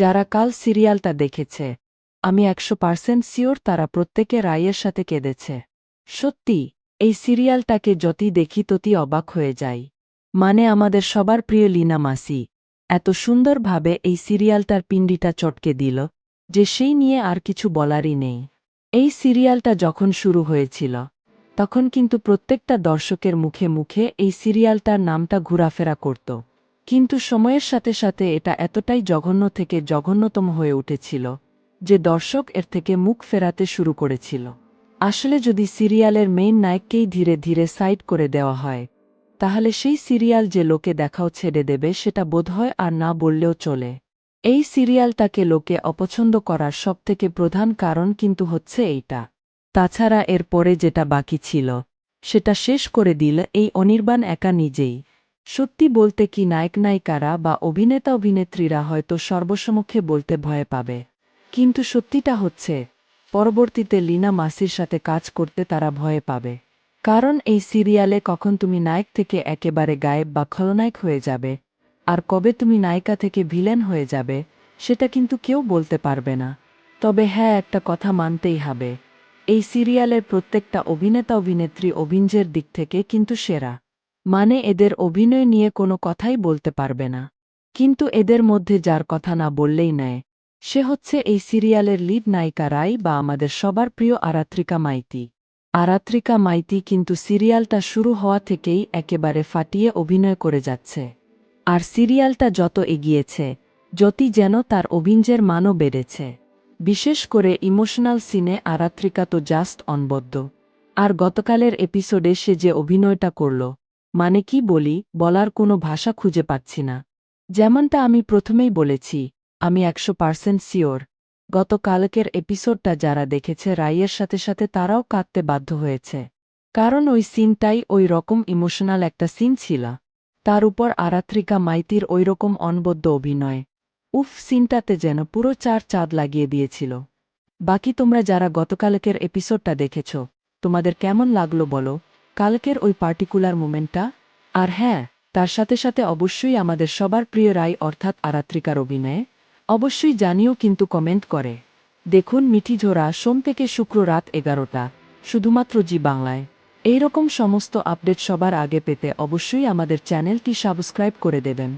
যারা কাল সিরিয়ালটা দেখেছে, আমি একশো পার্সেন্ট শিওর তারা প্রত্যেকে রায়ের সাথে কেঁদেছে। সত্যি, এই সিরিয়ালটাকে যতই দেখি ততই অবাক হয়ে যাই। মানে আমাদের সবার প্রিয় লীনা মাসি, এত সুন্দরভাবে এই সিরিয়ালটার পিণ্ডিটা চটকে দিল, যে সেই নিয়ে আর কিছু বলারই নেই। এই সিরিয়ালটা যখন শুরু হয়েছিল, তখন কিন্তু প্রত্যেকটা দর্শকের মুখে মুখে এই সিরিয়ালটার নামটা ঘোরাফেরা করত। কিন্তু সময়ের সাথে সাথে এটা এতটাই জঘন্য থেকে জঘন্যতম হয়ে উঠেছিল, যে দর্শক এর থেকে মুখ ফেরাতে শুরু করেছিল। আসলে যদি সিরিয়ালের মেইন নায়ককেই ধীরে ধীরে সাইড করে দেওয়া হয়, তাহলে সেই সিরিয়াল যে লোকে দেখাও ছেড়ে দেবে সেটা বোধহয় আর না বললেও চলে। এই সিরিয়ালটাকে লোকে অপছন্দ করার সবথেকে প্রধান কারণ কিন্তু হচ্ছে এইটা। তাছাড়া এর পরে যেটা বাকি ছিল, সেটা শেষ করে দিল এই অনির্বাণ একা নিজেই। সত্যি বলতে কি নায়ক নায়িকারা বা অভিনেতা অভিনেত্রীরা হয়তো সর্বসমক্ষে বলতে ভয় পাবে। কিন্তু সত্যিটা হচ্ছে, পরবর্তীতে লীনা মাসির সাথে কাজ করতে তারা ভয়ে পাবে। কারণ এই সিরিয়ালে কখন তুমি নায়ক থেকে একেবারে গায়েব বা খলনায়ক হয়ে যাবে, আর কবে তুমি নায়িকা থেকে ভিলেন হয়ে যাবে, সেটা কিন্তু কেউ বলতে পারবে না। তবে হ্যাঁ একটা কথা মানতেই হবে। এই সিরিয়ালের প্রত্যেকটা অভিনেতা অভিনেত্রী অভিনজের দিক থেকে কিন্তু সেরা। মানে এদের অভিনয় নিয়ে কোনো কথাই বলতে পারবে না। কিন্তু এদের মধ্যে যার কথা না বললেই নেয়, সে হচ্ছে এই সিরিয়ালের লিড নায়িকা রাই বা আমাদের সবার প্রিয় আরাত্রিকা মাইতি। আরাত্রিকা মাইতি কিন্তু সিরিয়ালটা শুরু হওয়া থেকেই একেবারে ফাটিয়ে অভিনয় করে যাচ্ছে। আর সিরিয়ালটা যত এগিয়েছে, যতি যেন তার অভিনজের মানও বেড়েছে। বিশেষ করে ইমোশনাল সিনে আরাত্রিকা তো জাস্ট অনবদ্য। আর গতকালের এপিসোডে সে যে অভিনয়টা করল মানে কি বলি, বলার কোনো ভাষা খুঁজে পাচ্ছি না। যেমনটা আমি প্রথমেই বলেছি, আমি একশো পার্সেন্ট শিওর। গতকালকের এপিসোডটা যারা দেখেছে রাইয়ের সাথে সাথে তারাও কাঁদতে বাধ্য হয়েছে। কারণ ওই সিনটাই ওই রকম ইমোশনাল একটা সিন ছিল। তার উপর আরাত্রিকা মাইতির ওই রকম অনবদ্য অভিনয়। উফ, সিনটাতে যেন পুরো চার চাঁদ লাগিয়ে দিয়েছিল। বাকি তোমরা যারা গতকালকের এপিসোডটা দেখেছ, তোমাদের কেমন লাগল বলো? কালকের ওই পার্টিকুলার মুমেন্টটা, আর হ্যাঁ তার সাথে সাথে অবশ্যই আমাদের সবার প্রিয় রায় অর্থাৎ আরাত্রিকার অভিনয়ে, অবশ্যই জানিও কিন্তু কমেন্ট করে। দেখুন মিঠি ঝোরা সোম থেকে শুক্র রাত এগারোটা, শুধুমাত্র জি বাংলায়। এইরকম সমস্ত আপডেট সবার আগে পেতে অবশ্যই আমাদের চ্যানেলটি সাবস্ক্রাইব করে দেবেন।